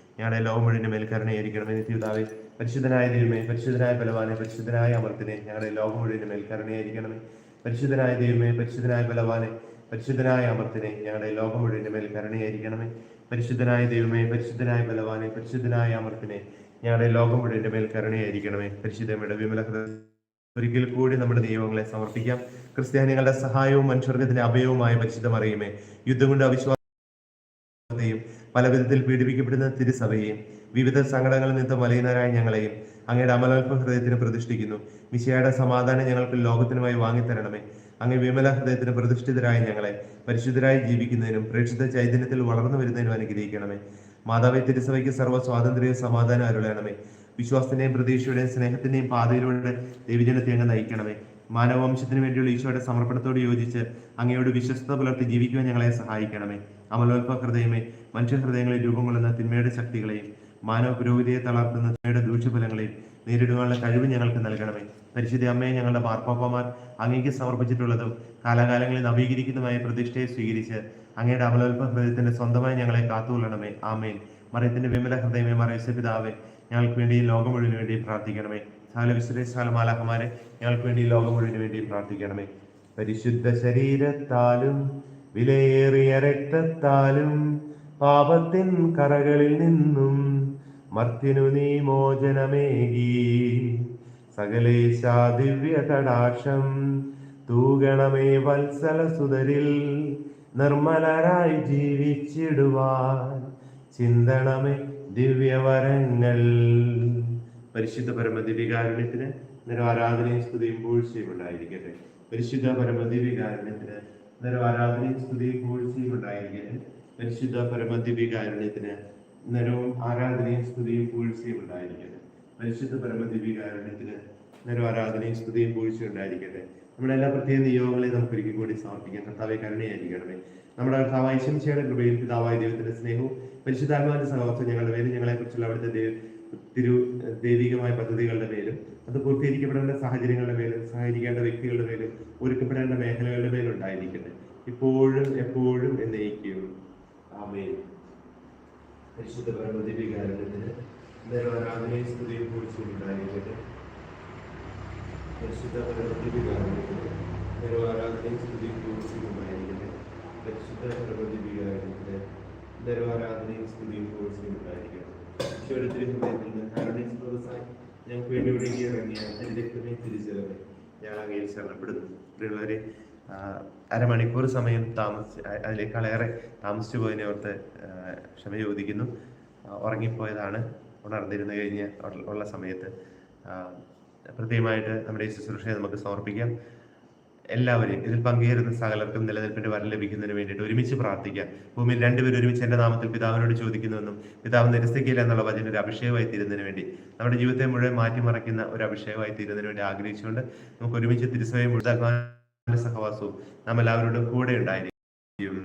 ഞങ്ങളുടെ ലോകം മുഴുവൻ മേൽ കരുണയായിരിക്കണമേ നിത്യപിതാവേ. പരിശുദ്ധനായ ദൈവമേ പരിശുദ്ധനായ ബലവാനെ പരിശുദ്ധനായ അമർത്തിനെ ഞങ്ങളുടെ ലോകം മുഴുവൻ മേൽ പരിശുദ്ധനായ ദൈവമേ പരിശുദ്ധനായ ബലവാനെ പരിശുദ്ധനായ അമർത്തിനെ ഞങ്ങളുടെ ലോകം മുഴുവൻ മേൽ പരിശുദ്ധനായ ദൈവമേ പരിശുദ്ധനായ ബലവാനെ പരിശുദ്ധനായ അമർത്തിനെ ഞങ്ങളുടെ ലോകം മുഴുവന്റെ മേൽ കരുണയായിരിക്കണമേ. പരിശുദ്ധമയുടെ വിമല ഒരിക്കൽ കൂടി നമ്മുടെ നിയമങ്ങളെ സമർപ്പിക്കാം. ക്രിസ്ത്യാനികളുടെ സഹായവും മനുഷ്യർഗത്തിന്റെ അഭയവുമായ പരിശുദ്ധമറിയുമേ. യുദ്ധം കൊണ്ട് അവിശ്വാസത്തെയും പല വിധത്തിൽ പീഡിപ്പിക്കപ്പെടുന്ന തിരുസഭയെയും വിവിധ സങ്കടങ്ങളിൽ നിന്ന് മലയുന്നവരായ ഞങ്ങളെയും അങ്ങയുടെ അമലോൽപ്പ ഹൃദയത്തിന് പ്രതിഷ്ഠിക്കുന്നു. മിശയുടെ സമാധാനം ഞങ്ങൾക്ക് ലോകത്തിനുമായി വാങ്ങിത്തരണമേ. അങ്ങ് വിമല ഹൃദയത്തിന് പ്രതിഷ്ഠിതരായ ഞങ്ങളെ പരിശുദ്ധരായി ജീവിക്കുന്നതിനും പ്രേക്ഷിത ചൈതന്യത്തിൽ വളർന്നു വരുന്നതിനും അനുഗ്രഹിക്കണമേ. മാതാവെ തിരുസഭയ്ക്ക് സർവ സ്വാതന്ത്ര്യവും സമാധാനം അരുളണമേ. വിശ്വാസത്തിന്റെയും പ്രതീക്ഷയുടെയും സ്നേഹത്തിന്റെയും പാതയിലൂടെ ദൈവജനത്തെ അങ്ങ് നയിക്കണമേ. മാനവവംശത്തിന് വേണ്ടിയുള്ള ഈശോയുടെ സമർപ്പണത്തോട് യോജിച്ച് അങ്ങയോട് വിശ്വസ്ത പുലർത്തി ജീവിക്കുവാൻ ഞങ്ങളെ സഹായിക്കണമേ. അമലോൽപ ഹൃദയമേ മനുഷ്യ ഹൃദയങ്ങളിൽ രൂപം കൊള്ളുന്ന തിന്മയുടെ ശക്തികളെയും മാനവ പുരോഗതിയെ തളർത്തുന്ന തിന്മയുടെ ദൂഷ്യഫലങ്ങളെയും നേരിടുവാനുള്ള കഴിവ് ഞങ്ങൾക്ക് നൽകണമേ. പരിശുദ്ധ അമ്മയെ ഞങ്ങളുടെ മാർപ്പാപ്പമാർ അങ്ങേക്ക് സമർപ്പിച്ചിട്ടുള്ളതും കാലാകാലങ്ങളിൽ നവീകരിക്കുന്നതുമായ പ്രതിഷ്ഠയെ സ്വീകരിച്ച് അങ്ങയുടെ അമലോൽപ ഹൃദയത്തിന്റെ സ്വന്തമായി ഞങ്ങളെ കാത്തുകൊള്ളണമേ. ആമേൻ. മറിയത്തിന്റെ വിമല ഹൃദയമേ മറിയസ പിതാവേ ഞങ്ങൾക്ക് വേണ്ടി ലോകം മുഴുവൻ വേണ്ടി പ്രാർത്ഥിക്കണമേ. സാല വിശ്രേഷാല മാലാഹമാരെ ഞങ്ങൾക്ക് വേണ്ടി ലോകം മുഴുവൻ വേണ്ടി പ്രാർത്ഥിക്കണമേ. പരിശുദ്ധ ശരീരത്താലും വിലയേറിയ രക്തത്താലും പാപത്തിൻ കറകളിൽ നിന്നും മർത്തിനു നീ മോചനമേകി. സകലേശാ ദിവ്യ കടാക്ഷം തൂകണമേ വത്സല സുതരിൽ നിർമ്മലരായി ജീവിച്ചിടുവാൻ. ചിന്തണമേ ദിവ്യവരങ്ങൾ. പരിശുദ്ധ പരമദിവികാരുണ്യത്തിന് നിര ആരാധനയും സ്തുതിയും പൂഴ്ചയും ഉണ്ടായിരിക്കട്ടെ. പരിശുദ്ധ പരമദിവികാരുണ്യത്തിന് നിര ആരാധനയും സ്തുതിയും പൂഴ്ചയും ഉണ്ടായിരിക്കട്ടെ. പരിശുദ്ധ പരമദിവികാരുണ്യത്തിന് അന്നേരവും ആരാധനയും സ്തുതിയും പൂഴ്ചയും ഉണ്ടായിരിക്കട്ടെ. പരിശുദ്ധ പരമദിവികാരുണ്യത്തിന് അന്നേരം ആരാധനയും സ്തുതിയും പൂഴ്ചയും ഉണ്ടായിരിക്കട്ടെ. നമ്മുടെ എല്ലാ പ്രത്യേക നിയോഗങ്ങളെയും നമുക്ക് ഒരിക്കൽ കൂടി സമർപ്പിക്കാം. കർത്താവെ കരുണയായിരിക്കണമേ. നമ്മുടെ കർത്താവായ ശംശയുടെ കൃപയിൽ പിതാവായ ദൈവത്തിന്റെ സ്നേഹവും പരിശുദ്ധാത്മാവിന്റെ സഹോദരം ഞങ്ങളുടെ പേരും ഞങ്ങളെ കുറിച്ചുള്ള അവിടുത്തെ തിരു ദൈവികമായ പദ്ധതികളുടെ പേരും അത് പൂർത്തീകരിക്കപ്പെടേണ്ട സാഹചര്യങ്ങളുടെ മേൽ സഹകരിക്കേണ്ട വ്യക്തികളുടെ മേൽ ഒരുക്കപ്പെടേണ്ട മേഖലകളുടെ മേൽ ഉണ്ടായിരിക്കട്ടെ. ഇപ്പോഴും എപ്പോഴും എന്നേക്കും. ആമേൻ. പരിശുദ്ധ പരമദിവികാരണത്തിന് ആരാധനയും സ്തുതിയും കുറിച്ചും ഉണ്ടായിരിക്കട്ടെ. പരിശുദ്ധ പരമദിവികാരണത്തിന് ആരാധനയും സ്തുതിയും കുറിച്ചും ഉണ്ടായിരിക്കട്ടെ. പരിശുദ്ധ പരമദിവികാരണത്തിന് ആരാധനയും സ്തുതിയും കുറിച്ചും ഉണ്ടായിരിക്കട്ടെ. ഈശോയുടെ ഹൃദയത്തിൽ നിന്ന് ഹരണീസ് സ്രോതസ്സായി ഞങ്ങൾക്ക് വേണ്ടി ഒഴുകി ഇറങ്ങിയ രക്തമേ തിരിച്ചറിവ് ഞാൻ അങ്ങയിൽ ശരണപ്പെടുന്നു. പ്രിയമുള്ളവരെ അരമണിക്കൂർ സമയം താമസിച്ച് അതിലേക്കാളേറെ താമസിച്ചു പോയതിനെ ഓർത്ത് ക്ഷമ ചോദിക്കുന്നു. ഉറങ്ങിപ്പോയതാണ് ഉണർന്നിരുന്നു കഴിഞ്ഞ് ഉള്ള സമയത്ത്. പ്രത്യേകമായിട്ട് നമ്മുടെ ഈ ശുശ്രൂഷയെ നമുക്ക് സമർപ്പിക്കാം. എല്ലാവരെയും ഇതിൽ പങ്കുചേരുന്ന സകലർക്കും നിലനിൽപ്പിന്റെ വരം ലഭിക്കുന്നതിന് വേണ്ടിയിട്ട് ഒരുമിച്ച് പ്രാർത്ഥിക്കാം. ഭൂമിയിൽ രണ്ടുപേരും ഒരുമിച്ച് എന്റെ നാമത്തിൽ പിതാവിനോട് ചോദിക്കുന്നുവെന്നും പിതാവ് നിരസിക്കില്ല എന്നുള്ള വചന ഒരു അഭിഷേകമായി തീരുന്നതിന് വേണ്ടി നമ്മുടെ ജീവിതത്തെ മുഴുവൻ മാറ്റിമറിക്കുന്ന ഒരു അഭിഷേകമായി തീരുന്നതിന് വേണ്ടി ആഗ്രഹിച്ചുകൊണ്ട് നമുക്ക് ഒരുമിച്ച് തിരുസ്വയം സഹവാസവും നാം എല്ലാവരോടും കൂടെ ഉണ്ടായിരിക്കും.